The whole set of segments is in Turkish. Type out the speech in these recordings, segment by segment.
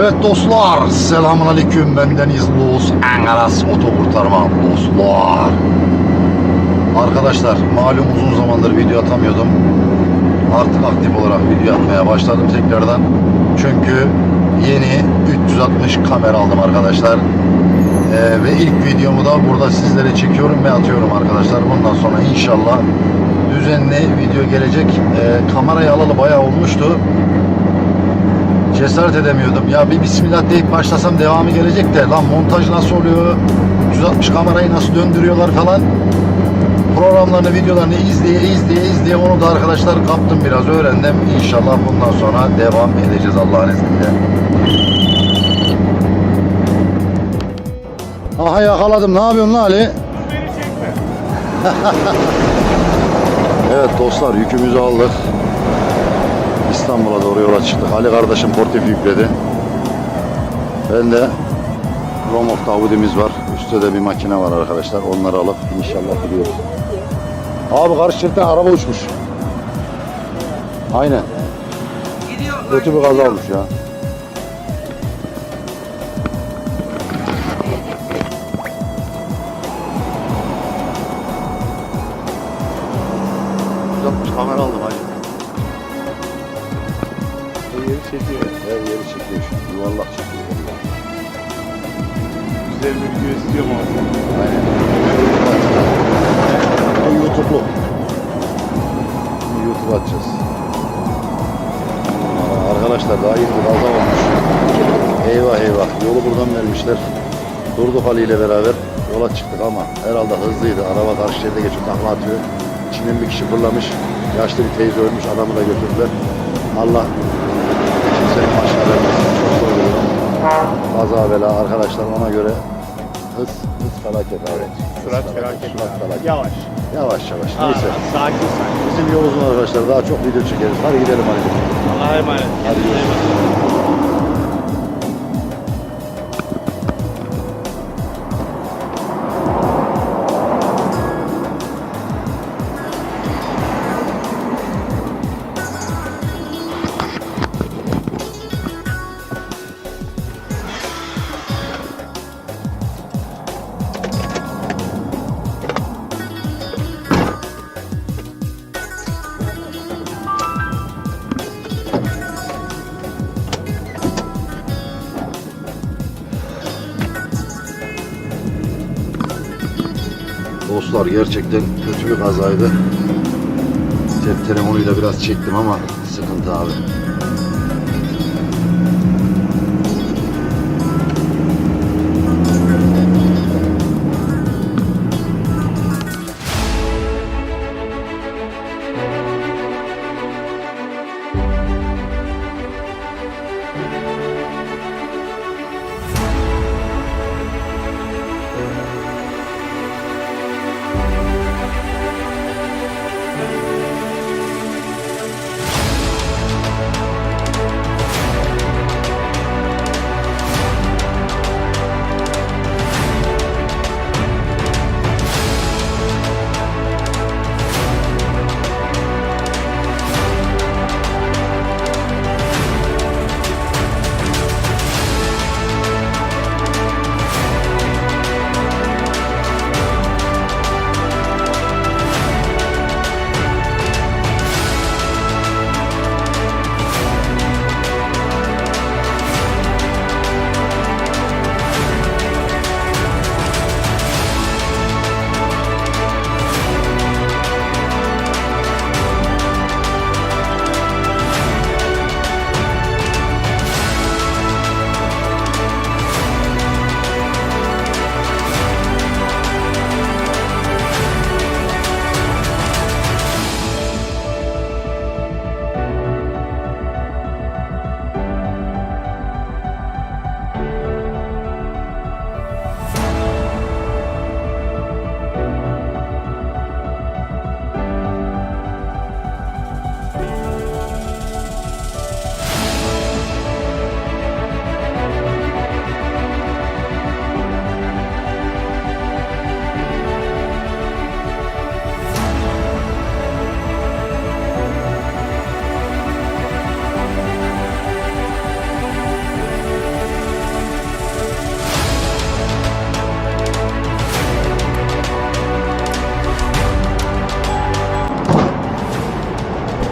Evet dostlar, selamun aleyküm. Benden İzlus, Angaras Otokurtarma dostlar. Arkadaşlar, malum uzun zamandır video atamıyordum. Artık aktif olarak video atmaya başladım tekrardan. Çünkü yeni 360 kamera aldım arkadaşlar. Ee, ve ilk videomu da burada sizlere çekiyorum ve atıyorum arkadaşlar. Bundan sonra inşallah düzenli video gelecek. Ee, kamerayı alalı bayağı olmuştu cesaret edemiyordum. Ya bir bismillah deyip başlasam devamı gelecek de lan montaj nasıl oluyor? 360 kamerayı nasıl döndürüyorlar falan. Programlarını, videolarını izleye izleye izleye onu da arkadaşlar kaptım biraz öğrendim. İnşallah bundan sonra devam edeceğiz Allah'ın izniyle. Aha yakaladım. Ne yapıyorsun lan Ali? Beni çekme. Evet dostlar yükümüzü aldık. İstanbul'a doğru yola çıktık. Ali kardeşim portif yükledi. Ben de Romof'ta Audi'miz var. Üstte de bir makine var arkadaşlar. Onları alıp inşallah gidiyoruz. Abi karşı şeritten araba uçmuş. Aynen. Kötü bir kaza olmuş ya. Kamera aldım hacı. Çekiyor. Her yeri çekiyor şu an. Yuvarlak çekiyor. Güzel bir video istiyorum abi. Aynen. Bu YouTube'lu. Bunu YouTube'a atacağız. Aa, Arkadaşlar daha yeni bir olmuş. Eyvah eyvah. Yolu buradan vermişler. Durduk Ali ile beraber yola çıktık ama herhalde hızlıydı. Araba karşı şeride geçiyor takla atıyor. İçinden bir kişi fırlamış. Yaşlı bir teyze ölmüş. Adamı da götürdüler. Allah Çok zor oluyor. Kaza bela arkadaşlar ona göre hız hız felaket abi. Hız felaket. Surat felaket. Yavaş. Yavaş yavaş. Aa, Neyse. Sakin sakin. Bizim yolumuzun arkadaşlar daha çok video çekeriz. Hadi gidelim hadi. Allah'a emanet. Hadi görüşürüz. Dostlar gerçekten kötü bir kazaydı. Cep telefonuyla biraz çektim ama sıkıntı abi.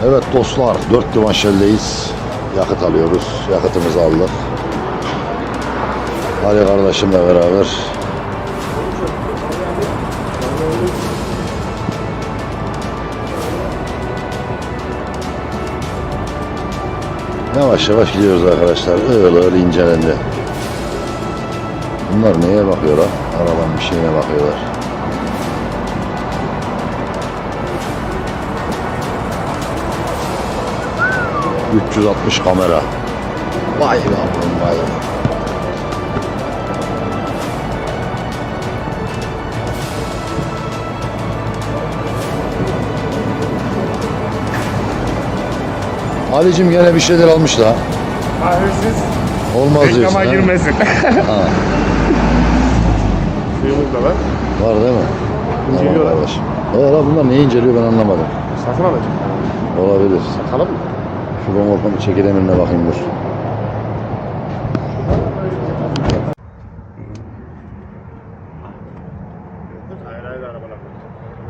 Evet dostlar, dört divan şeldeyiz. Yakıt alıyoruz. Yakıtımızı aldık. Ali kardeşimle beraber. Yavaş yavaş gidiyoruz arkadaşlar. Öyle öyle incelendi. Bunlar neye bakıyor ha? Arabanın bir şeyine bakıyorlar. ...360 kamera. Vay be oğlum vay. Ali'cim gene bir şeyler almış da. Ahirsiz Olmaz diyorsun. reklama ha? girmesin. Ha, Suyumuz da var. var değil mi? İnceliyor Tamam abi. kardeşim. Valla bunlar neyi inceliyor ben anlamadım. Satın alacak. Olabilir. Satalım mı? Şu romorkun çekil emirine bakayım dur.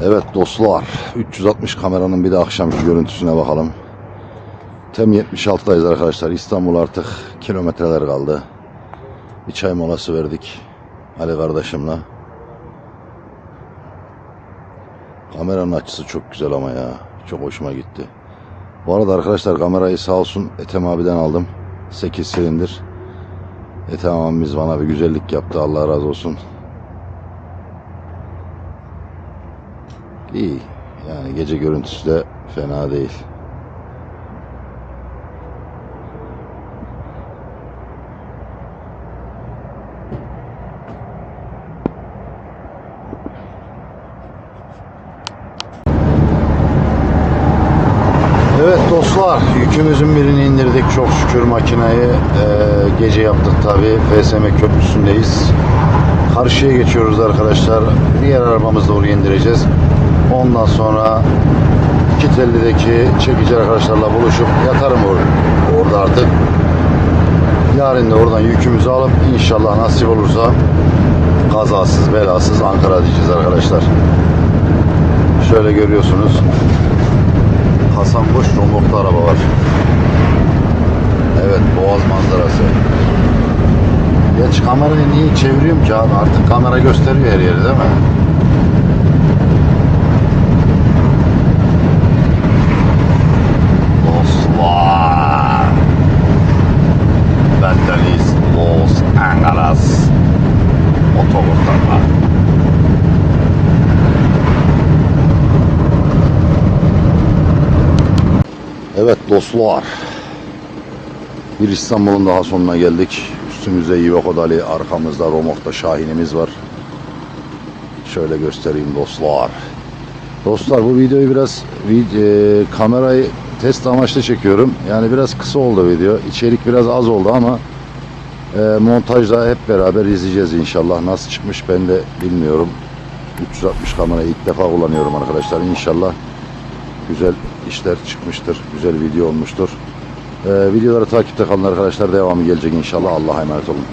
Evet dostlar 360 kameranın bir de akşamki görüntüsüne bakalım. Tem 76'dayız arkadaşlar. İstanbul artık kilometreler kaldı. Bir çay molası verdik. Ali kardeşimle. Kameranın açısı çok güzel ama ya. Çok hoşuma gitti. Bu arada arkadaşlar kamerayı sağ olsun Ethem abiden aldım. 8 silindir. Ethem abimiz bana bir güzellik yaptı. Allah razı olsun. İyi. Yani gece görüntüsü de fena değil. Evet dostlar yükümüzün birini indirdik çok şükür makineyi Ee, gece yaptık tabi FSM köprüsündeyiz. Karşıya geçiyoruz arkadaşlar. Diğer arabamızı oraya indireceğiz. Ondan sonra Kitelli'deki çekici arkadaşlarla buluşup yatarım or- orada artık. Yarın da oradan yükümüzü alıp inşallah nasip olursa kazasız belasız Ankara diyeceğiz arkadaşlar. Şöyle görüyorsunuz Hasan Boş Romok'ta araba var. Evet Boğaz manzarası. Geç kamerayı niye çeviriyorum ki abi? Artık kamera gösteriyor her yeri değil mi? Dostlar. Bendeniz Los Angeles. Otokurtarma. Evet dostlar. Bir İstanbul'un daha sonuna geldik. Üstümüzde Iveco Dali, arkamızda Romok'ta Şahin'imiz var. Şöyle göstereyim dostlar. Dostlar bu videoyu biraz e, kamerayı test amaçlı çekiyorum. Yani biraz kısa oldu video. İçerik biraz az oldu ama e, montajda hep beraber izleyeceğiz inşallah. Nasıl çıkmış ben de bilmiyorum. 360 kamerayı ilk defa kullanıyorum arkadaşlar. İnşallah güzel işler çıkmıştır. Güzel video olmuştur. Ee, videoları takipte kalın arkadaşlar. Devamı gelecek inşallah. Allah'a emanet olun.